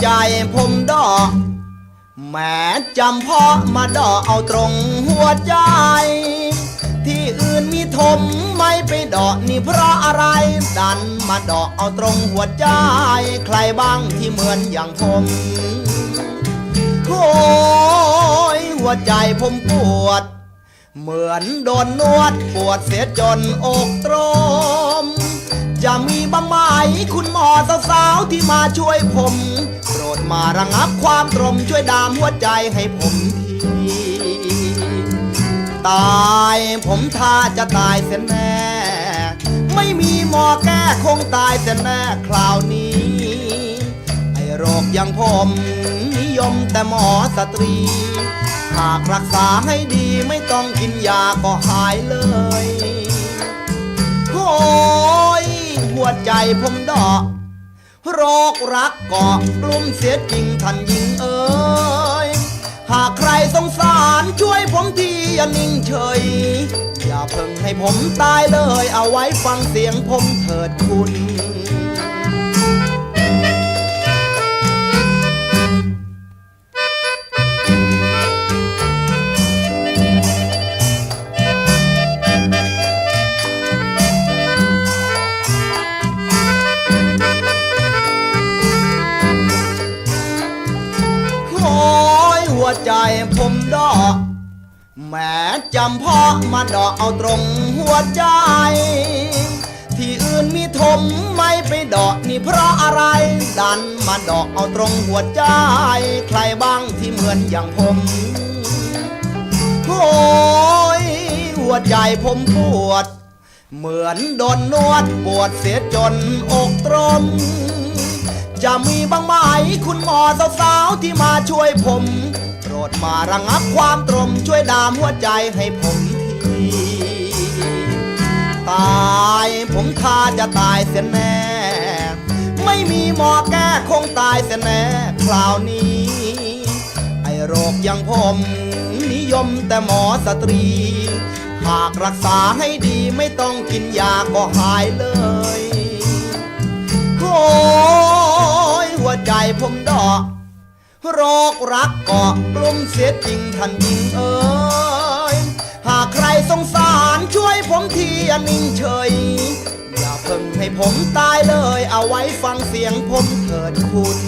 ใจผมดอกแหม้จำเพาะมาดอกเอาตรงหัวใจ ที่อื่นมีถมไม่ไปดอกนี่เพราะอะไร ดันมาดอกเอาตรงหัวใจ ใครบ้างที่เหมือนอย่างผมโอ้ยหัวใจผมปวด เหมือนโดนนวดปวดเสียจนอกตรม จะมี บ้างไหมคุณหมอสาวๆที่มาช่วยผม โปรดมาระงับความตรมช่วยดามหัวใจให้ผมทีตายผมท่าจะตายเสียแน่ ไม่มีหมอแก้คงตายเสียแน่คราวนี้ ไอโรคอย่างผมนิยมแต่หมอสตรี หากรักษาให้ดีไม่ต้องกินยาก็หายเลย ใจผมดอก โรครักเกาะกลุ่มเสียจริงท่านยิงเอ๋ยหากใครสงสารช่วยผมทีอย่านิ่งเฉย อย่าเพิ่งให้ผมตายเลยเอาไว้ฟังเสียงผมเถิดคุณ ใจผมดอกแหม้จำเพาะมาดอกเอาตรงหัวใจ ที่อื่นมีถมไม่ไปดอกนี่เพราะอะไร ดันมาดอกเอาตรงหัวใจ ใครบ้างที่เหมือนอย่างผมโอ้ยหัวใจผมปวด เหมือนโดนนวดปวดเสียจนอกตรมจะมีบ้างไหมคุณหมอสาวๆที่มาช่วยผม ดมาระงับความตรมช่วยดามหัวใจให้ผมที ตายผมท่าจะตายเสียแน่ ไม่มีหมอแก้คงตายเสียแน่คราวนี้ ไอโรคอย่างผม นิยมแต่หมอสตรี หากรักษาให้ดีไม่ต้องกินยาก็หายเลยโอ้ยหัวใจผมดอก โรครักเกาะกลุ่มเสียจริงท่านยิงเอ๋ยหากใครสงสารช่วยผมทีอย่านิ่งเฉย อย่าเพิ่งให้ผมตายเลยเอาไว้ฟังเสียงผมเถิดคุณ